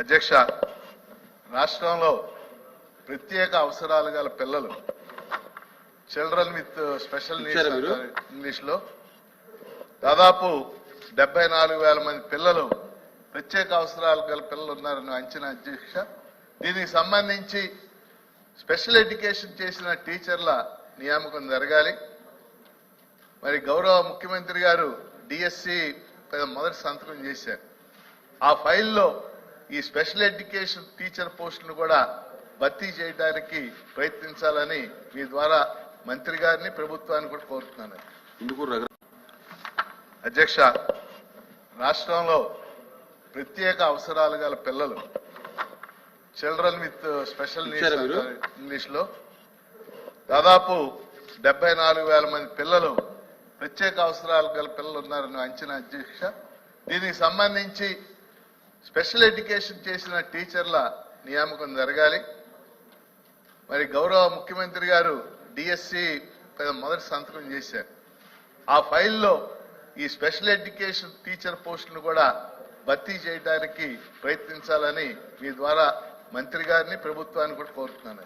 అధ్యక్ష రాష్ట్రంలో ప్రత్యేక అవసరాలు గల పిల్లలు చిల్డ్రన్ విత్ స్పెషల్? నీడ్స్ ఇంగ్లీష్లో దాదాపు డెబ్బై నాలుగు వేల మంది పిల్లలు ప్రత్యేక అవసరాలు గల పిల్లలు ఉన్నారని అంచనా అధ్యక్ష. దీనికి సంబంధించి స్పెషల్ ఎడ్యుకేషన్ చేసిన టీచర్ల నియామకం జరగాలి. మరి గౌరవ ముఖ్యమంత్రి గారు డిఎస్సి మొదటి సంతకం చేశారు. ఆ ఫైల్లో ఈ స్పెషల్ ఎడ్యుకేషన్ టీచర్ పోస్టును కూడా భర్తీ చేయడానికి ప్రయత్నించాలని మీ ద్వారా మంత్రి గారిని ప్రభుత్వాన్ని కూడా కోరుతున్నాను. ఎందుకు అధ్యక్ష రాష్ట్రంలో ప్రత్యేక అవసరాలు గల పిల్లలు చిల్డ్రన్ విత్ స్పెషల్? ఇంగ్లీష్లో దాదాపు డెబ్బై నాలుగు వేల మంది పిల్లలు ప్రత్యేక అవసరాలు గల పిల్లలు ఉన్నారని అంచనా అధ్యక్ష. దీనికి సంబంధించి స్పెషల్ ఎడ్యుకేషన్ చేసిన టీచర్ల నియామకం జరగాలి. మరి గౌరవ ముఖ్యమంత్రి గారు డిఎస్సి మొదటి సంతకం చేశారు. ఆ ఫైల్లో ఈ స్పెషల్ ఎడ్యుకేషన్ టీచర్ పోస్టును కూడా భర్తీ చేయడానికి ప్రయత్నించాలని మీ ద్వారా మంత్రి గారిని ప్రభుత్వాన్ని కూడా కోరుతున్నాను.